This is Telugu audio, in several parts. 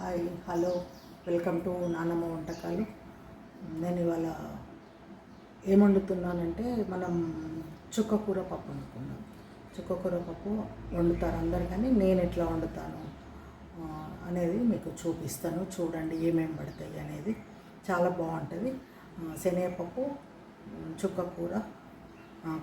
హాయ్ హలో వెల్కమ్ టు నానమ్మ వంటకాలు. నేను ఇవాళ ఏం వండుతున్నానంటే మనం చుక్కకూర పప్పు వండుకున్నాం చుక్కకూర పప్పు వండుతారు అందరు కానీ నేను ఎట్లా వండుతాను అనేది మీకు చూపిస్తాను. చూడండి ఏమేమి పడతాయి అనేది. చాలా బాగుంటుంది. శనగపప్పు చుక్కకూర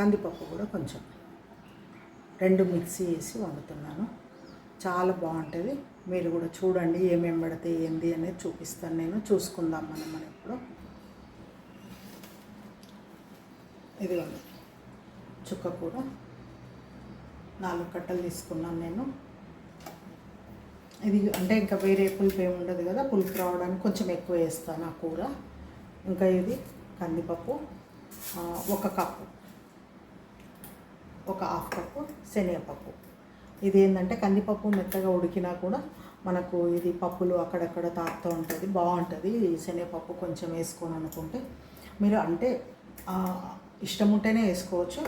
కందిపప్పు కూడా కొంచెం. రెండు మిక్సీ వేసి వండుతున్నాను. చాలా బాగుంటుంది. మీరు కూడా చూడండి ఏమేమి పడితే ఏంది అనేది చూపిస్తాను నేను. చూసుకుందాం మనం మనం ఇప్పుడు. ఇదిగోండి. చుక్క కూర. నాలుగు కట్టలు తీసుకున్నాను నేను. ఇది అంటే ఇంకా వేరే పులుపు ఏమి ఉండదు కదా పులుపు రావడానికి కొంచెం ఎక్కువ వేస్తాను ఆ కూర. ఇంకా ఇది కందిపప్పు ఒక కప్పు. ఒక హాఫ్ కప్పు శనగపప్పు. ఇది ఏంటంటే కందిపప్పు మెత్తగా ఉడికినా కూడా మనకు ఇది పప్పులు అక్కడక్కడ తాకుతూ ఉంటుంది బాగుంటుంది. ఈ శనగపప్పు కొంచెం వేసుకొని అనుకుంటే మీరు అంటే ఇష్టం ఉంటేనే వేసుకోవచ్చు.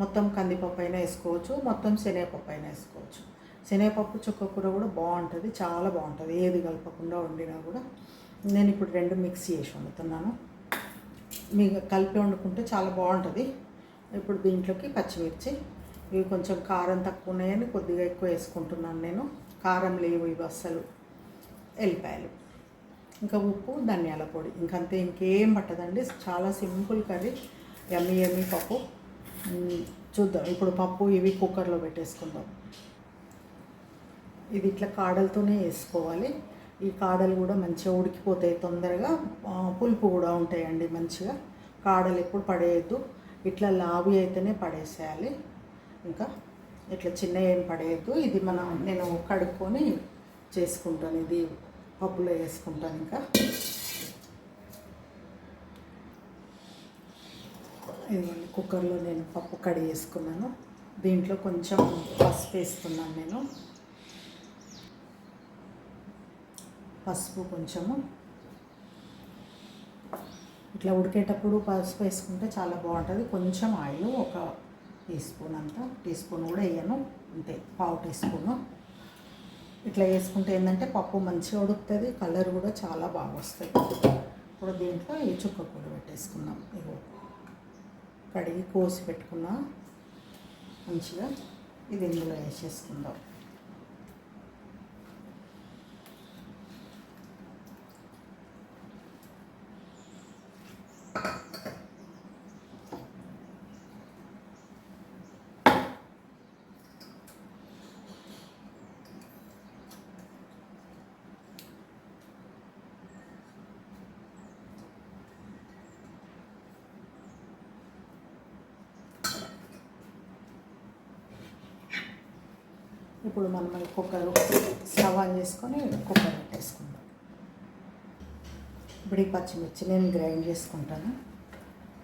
మొత్తం కందిపప్పు అయినా వేసుకోవచ్చు. మొత్తం శనగపప్పు అయినా వేసుకోవచ్చు. శనగపప్పు చుక్క కూర కూడా బాగుంటుంది చాలా బాగుంటుంది. ఏది కలపకుండా వండినా కూడా నేను ఇప్పుడు రెండు మిక్స్ చేసి వండుతున్నాను. మీకు కలిపి వండుకుంటే చాలా బాగుంటుంది. ఇప్పుడు దీంట్లోకి పచ్చిమిర్చి ఇవి కొంచెం కారం తక్కువ ఉన్నాయని కొద్దిగా ఎక్కువ వేసుకుంటున్నాను నేను. కారం లేవు ఇవి అస్సలు. ఎల్లిపాయలు. ఇంకా ఉప్పు ధనియాల పొడి. ఇంకంతే ఇంకేం పట్టదండి. చాలా సింపుల్ కర్రీ. ఎమ్మి ఎమ్మి పప్పు. చూద్దాం. ఇప్పుడు పప్పు ఇవి కుక్కర్లో పెట్టేసుకుందాం. ఇది ఇట్లా కాడలతోనే వేసుకోవాలి. ఈ కాడలు కూడా మంచిగా ఉడికిపోతాయి తొందరగా. పులుపు కూడా ఉంటాయండి మంచిగా. కాడలు ఎప్పుడు పడేయద్దు. ఇట్లా లావి అయితేనే పడేసేయాలి. ఇంకా ఇట్లా చిన్న ఏం పడేయద్దు. ఇది మనం నేను కడుక్కొని చేసుకుంటాను. ఇది పప్పులో వేసుకుంటాను ఇంకా. ఇదిగోండి కుక్కర్లో నేను పప్పు కడిగి వేసుకున్నాను. దీంట్లో కొంచెం పసుపు వేస్తున్నాను నేను. పసుపు కొంచెము. ఇట్లా ఉడికేటప్పుడు పసుపు వేసుకుంటే చాలా బాగుంటుంది. కొంచెం ఆయిల్ ఒక టీ స్పూన్ అంత టీ స్పూన్ కూడా వేయను అంతే పావు టీ స్పూను. ఇట్లా వేసుకుంటే ఏంటంటే పప్పు మంచిగా ఉడుకుతుంది కలర్ కూడా చాలా బాగా వస్తుంది. ఇప్పుడు దీంట్లో ఈ చుక్క కూర పెట్టేసుకుందాం. ఇగో కడిగి కోసి పెట్టుకున్నా మంచిగా ఇది ఇందులో వేసేసుకుందాం. ఇప్పుడు మనం ఈ కుక్కర్ స్టవ్ ఆన్ చేసుకొని కుక్కర్ పెట్టేసుకుందాం. ఇప్పుడు ఈ పచ్చిమిర్చి నేను గ్రైండ్ చేసుకుంటాను.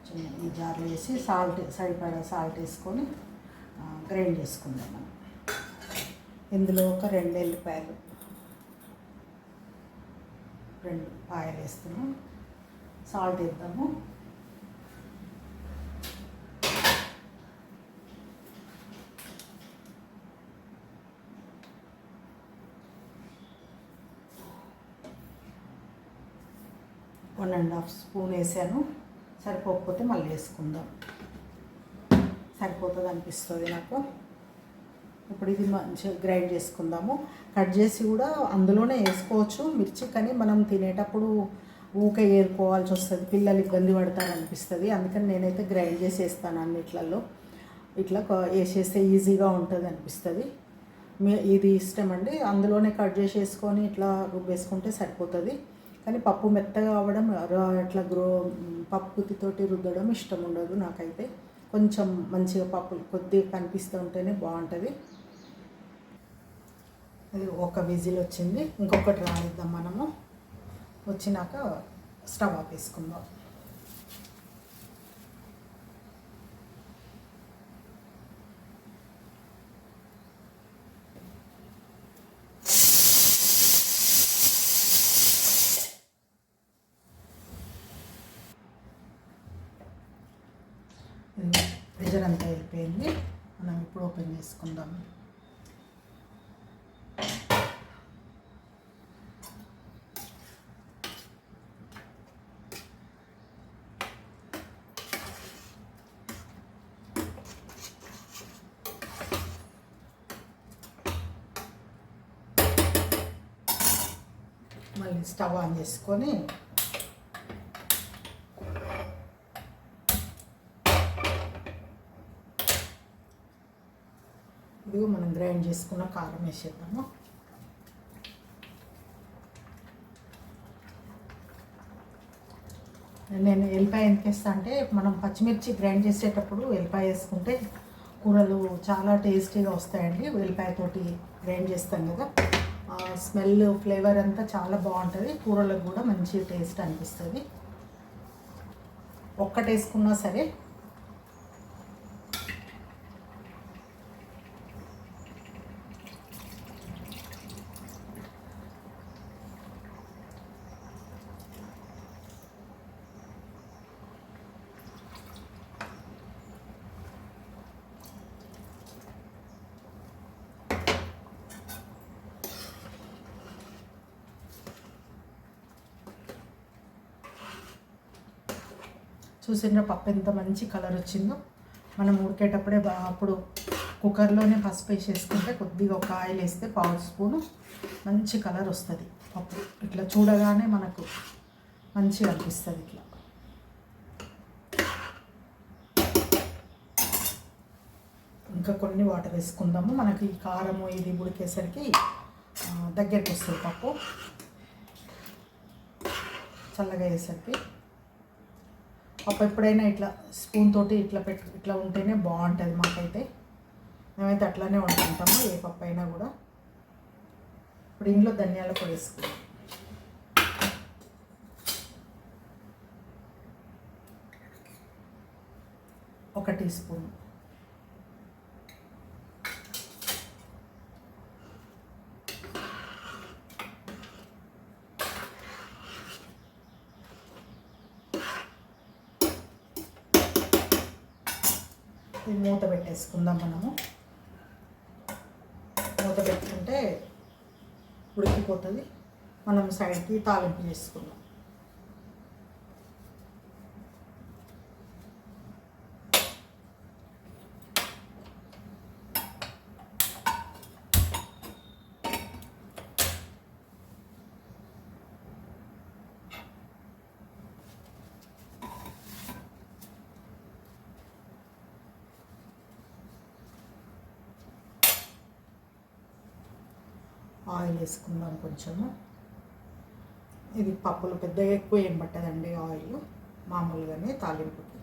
చిన్న ఈ జార్లో వేసి సాల్ట్ సరిపడా సాల్ట్ వేసుకొని గ్రైండ్ చేసుకుందాం మనం. ఇందులో ఒక రెండు ఎల్లిపాయలు రెండు పాయలు వేస్తున్నాం. సాల్ట్ వేద్దాము. వన్ అండ్ హాఫ్ స్పూన్ వేసాను. సరిపోకపోతే మళ్ళీ వేసుకుందాం. సరిపోతుంది అనిపిస్తుంది నాకు. ఇప్పుడు ఇది మంచిగా గ్రైండ్ చేసుకుందాము. కట్ చేసి కూడా అందులోనే వేసుకోవచ్చు మిర్చి కానీ మనం తినేటప్పుడు ఊకే ఏరుకోవాల్సి వస్తుంది. పిల్లలు ఇబ్బంది పడతారు అనిపిస్తుంది. అందుకని నేనైతే గ్రైండ్ చేసి వేస్తాను అన్నిట్లలో ఇట్లా వేసేస్తే ఈజీగా ఉంటుంది అనిపిస్తుంది. మీ ఇది ఇష్టం అండి. అందులోనే కట్ చేసి వేసుకొని ఇట్లా రుబ్బేసుకుంటే సరిపోతుంది. కానీ పప్పు మెత్తగా అవ్వడం అట్లా గ్రో పప్పుతితోటి రుద్దడం ఇష్టం ఉండదు నాకైతే. కొంచెం మంచిగా పప్పు కొద్దిగా కనిపిస్తూ ఉంటేనే బాగుంటుంది. అది ఒక విజిల్ వచ్చింది. ఇంకొకటి రానిద్దాం మనము. వచ్చినాక స్టవ్ ఆపేసుకుందాం ascundam. స్టవ్ ఆన్ చేసుకొని గ్రైండ్ చేసుకున్న కారం వేసేద్దాము. నేను ఎల్లిపాయ ఎందుకు వేస్తా అంటే మనం పచ్చిమిర్చి గ్రైండ్ చేసేటప్పుడు ఎల్లిపాయ వేసుకుంటే కూరలు చాలా టేస్టీగా వస్తాయండి. ఉల్లిపాయతోటి గ్రైండ్ చేస్తాం కదా. స్మెల్ ఫ్లేవర్ అంతా చాలా బాగుంటుంది. కూరలకు కూడా మంచి టేస్ట్ అనిపిస్తుంది. ఒక్కటేసుకున్నా సరే చూసిండ్రా పప్పు ఎంత మంచి కలర్ వచ్చిందో. మనం ఉడికేటప్పుడే బా అప్పుడు కుక్కర్లోనే పసుపు వేసేసుకుంటే కొద్దిగా ఒక ఆయిల్ వేస్తే పావు స్పూను మంచి కలర్ వస్తుంది పప్పు. ఇట్లా చూడగానే మనకు మంచిగా అనిపిస్తుంది ఇట్లా. ఇంకా కొన్ని వాటర్ వేసుకుందాము. మనకి ఈ కారము ఇది ఉడికేసరికి దగ్గరికి వస్తుంది పప్పు. చల్లగా వేసరికి పప్పు ఎప్పుడైనా ఇట్లా స్పూన్ తోటి ఇట్లా పెట్టు ఇట్లా ఉంటేనే బాగుంటుంది మాకైతే. మేమైతే అట్లానే వండుకుంటాము ఏ పప్పు అయినా కూడా. ఇప్పుడు ఇంట్లో ధనియాల పొడి వేసుకుంటాం ఒక టీ స్పూన్. మూత పెట్టేసుకుందాం మనము. మూత పెట్టుకుంటే ఉడికిపోతుంది. మనం సైడ్కి తాలింపు చేసుకుందాం. ఆయిల్ వేసుకుందాం కొంచెము. ఇది పప్పులు పెద్దగా ఎక్కువ ఏం పట్టదండి ఆయిల్ మామూలుగానే తాలింపుకి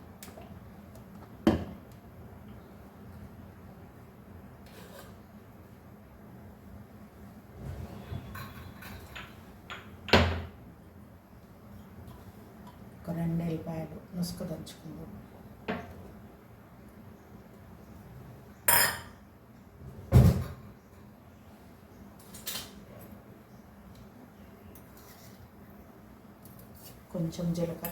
ఒక రెండు ఎల్లిపాయలు నుసుకు దంచుకుందాం. కొంచెం జీలకర్ర.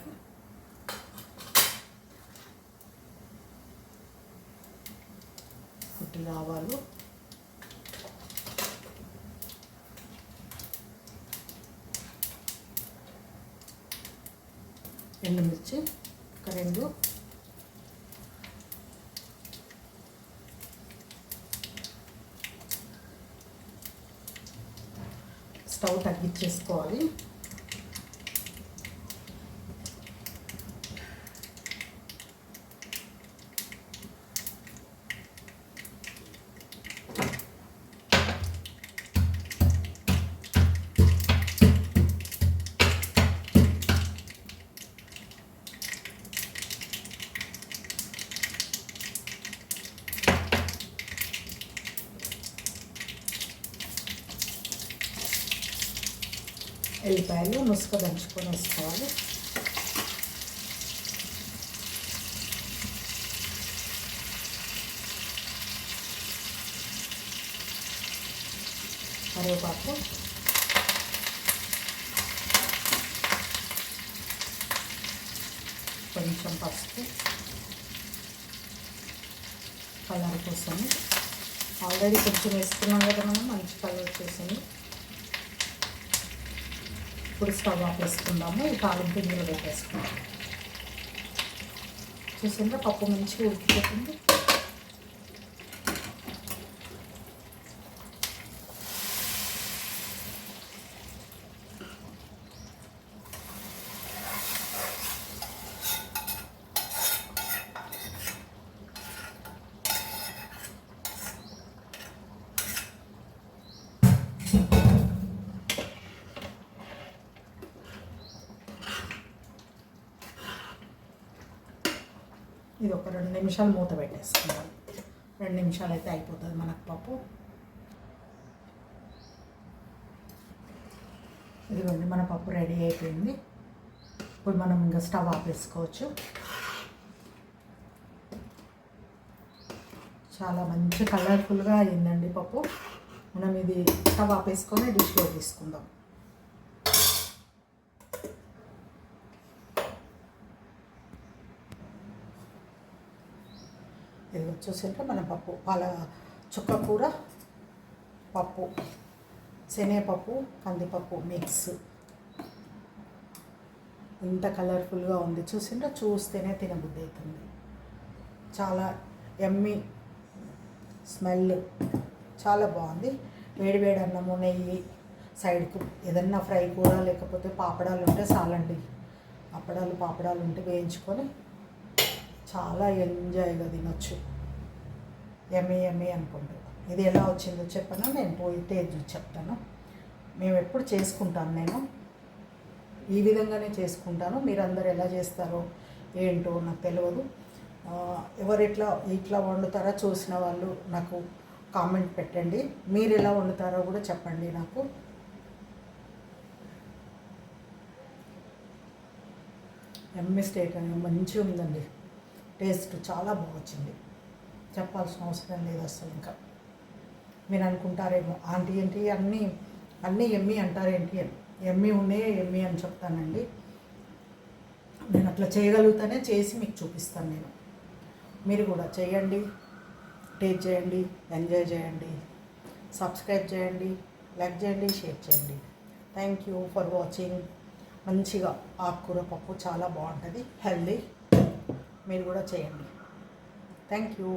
పుట్టి ఆవాలు ఎండుమిర్చి ఒక రెండు. స్టవ్ తగ్గించేసుకోవాలి. ఉల్లిపాయలు ముసుక దంచుకొని వేసుకోవాలి కరివేపాకు కొంచెం పసుపు కలర్ కోసం ఆల్రెడీ కొంచెం వేసుకున్నాం కదా మనం మంచి కలర్ వచ్చేసింది ఇప్పుడు స్టవ్ ఆఫ్ వేసుకుందాము ఈ తాలింపు ఇందులో పెట్టేసుకుందాం చూసిందా పప్పు మంచిగా ఉడికిపోతుంది. ఇది ఒక రెండు నిమిషాలు మూత పెట్టేసుకుందాం రెండు నిమిషాలు అయితే అయిపోతుంది మనకు పప్పు. ఇదిగోండి మన పప్పు రెడీ అయిపోయింది. ఇప్పుడు మనం ఇంకా స్టవ్ ఆపేసుకోవచ్చు చాలా మంచి కలర్ఫుల్గా అయిందండి పప్పు. మనం ఇది స్టవ్ ఆపేసుకొని డిష్లో తీసుకుందాం. ఇది వచ్చేసరికి మన పప్పు పాల చుక్క కూర పప్పు శనగపప్పు కందిపప్పు మిక్స్ ఇంత కలర్ఫుల్గా ఉంది. చూసింటే చూస్తేనే తినబుద్ధి అవుతుంది. చాలా ఎమ్మి స్మెల్ చాలా బాగుంది. వేడి వేడి అన్నము నెయ్యి సైడ్కు ఏదన్నా ఫ్రై కూర లేకపోతే పాపడాలు ఉంటే చాలండి. అప్పడాలు పాపడాలు ఉంటే వేయించుకొని చాలా ఎంజాయ్గా తినొచ్చు. ఎమ్మి ఎమ్మి అనుకుంటూ. ఇది ఎలా వచ్చిందో చెప్పను? నేను పోయితే చెప్తాను. మేము ఎప్పుడు చేసుకుంటాను నేను ఈ విధంగానే చేసుకుంటాను. మీరందరూ ఎలా చేస్తారో ఏంటో నాకు తెలియదు ఎవరు ఎట్లా ఇట్లా వండుతారో చూసిన వాళ్ళు నాకు కామెంట్ పెట్టండి. మీరు ఎలా వండుతారో కూడా చెప్పండి నాకు. ఎమ్మి స్టేట్ అని మంచిగా ఉందండి. టేస్ట్ చాలా బాగొచ్చింది. చెప్పాల్సిన అవసరం లేదు అసలు ఇంకా. మీరు అనుకుంటారేమో ఆంటీ ఏంటి అన్నీ అన్నీ ఎమ్మి అంటారేంటి అని. ఎమ్మి ఉన్నాయే ఎమ్మి అని చెప్తానండి. నేను అట్లా చేయగలుగుతానే చేసి మీకు చూపిస్తాను నేను. మీరు కూడా చేయండి టేస్ట్ చేయండి ఎంజాయ్ చేయండి సబ్స్క్రైబ్ చేయండి లైక్ చేయండి షేర్ చేయండి. Thank you for watching. మంచిగా ఆకుకూర పప్పు చాలా బాగుంటుంది హెల్దీ. మీరు కూడా చేయండి. Thank you